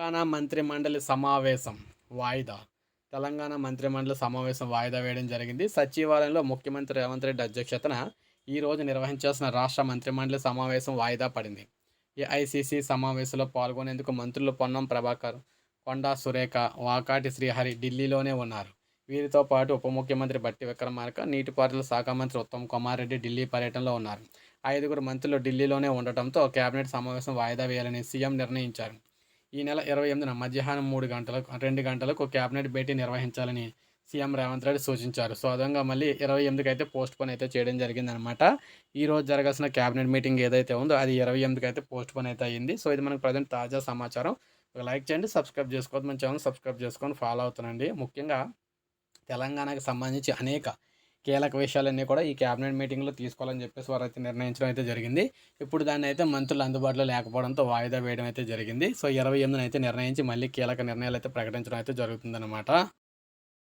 తెలంగాణ మంత్రిమండలి సమావేశం వాయిదా. తెలంగాణ మంత్రిమండలి సమావేశం వాయిదా వేయడం జరిగింది. సచివాలయంలో ముఖ్యమంత్రి రేవంత్ రెడ్డి అధ్యక్షతన ఈరోజు నిర్వహించాల్సిన రాష్ట్ర మంత్రిమండలి సమావేశం వాయిదా పడింది. ఏఐసిసి సమావేశంలో పాల్గొనేందుకు మంత్రులు పొన్నం ప్రభాకర్ కొండా సురేఖ వాకాటి శ్రీహరి ఢిల్లీలోనే ఉన్నారు. వీరితో పాటు ఉప ముఖ్యమంత్రి బట్టి విక్రమార్క నీటిపారుదల శాఖ మంత్రి ఉత్తమ్ కుమార్ రెడ్డి ఢిల్లీ పర్యటనలో ఉన్నారు. ఐదుగురు మంత్రులు ఢిల్లీలోనే ఉండటంతో కేబినెట్ సమావేశం వాయిదా వేయాలని సీఎం నిర్ణయించారు. ఈ నెల ఇరవై ఎనిమిదిన మధ్యాహ్నం మూడు గంటలకు రెండు గంటలకు కేబినెట్ భేటీ నిర్వహించాలని సీఎం రేవంత్ రెడ్డి సూచించారు. సో అదంగా మళ్ళీ ఇరవై ఎనిమిదికి అయితే పోస్ట్ పోన్ అయితే చేయడం జరిగిందనమాట ఈ రోజు జరగాల్సిన కేబినెట్ మీటింగ్ ఏదైతే ఉందో అది ఇరవై ఎనిమిదికి అయితే పోస్ట్ పోన్ అయితే అయ్యింది సో ఇది మనకు ప్రజెంట్ తాజా సమాచారం. ఒక లైక్ చేయండి సబ్స్క్రైబ్ చేసుకోవద్దు మన ఛానల్ సబ్స్క్రైబ్ చేసుకొని ఫాలో అవుతానండి ముఖ్యంగా తెలంగాణకు సంబంధించి అనేక కీలక విషయాలన్నీ కూడా ఈ క్యాబినెట్ మీటింగ్లో తీసుకోవాలని చెప్పేసి వారు అయితే నిర్ణయించడం అయితే జరిగింది. ఇప్పుడు దాన్ని అయితే మంత్రులు అందుబాటులో లేకపోవడంతో వాయిదా వేయడం అయితే జరిగింది. సో ఇరవై ఎనిమిదిన అయితే నిర్ణయించి మళ్ళీ కీలక నిర్ణయాలు అయితే ప్రకటించడం అయితే జరుగుతుందన్నమాట.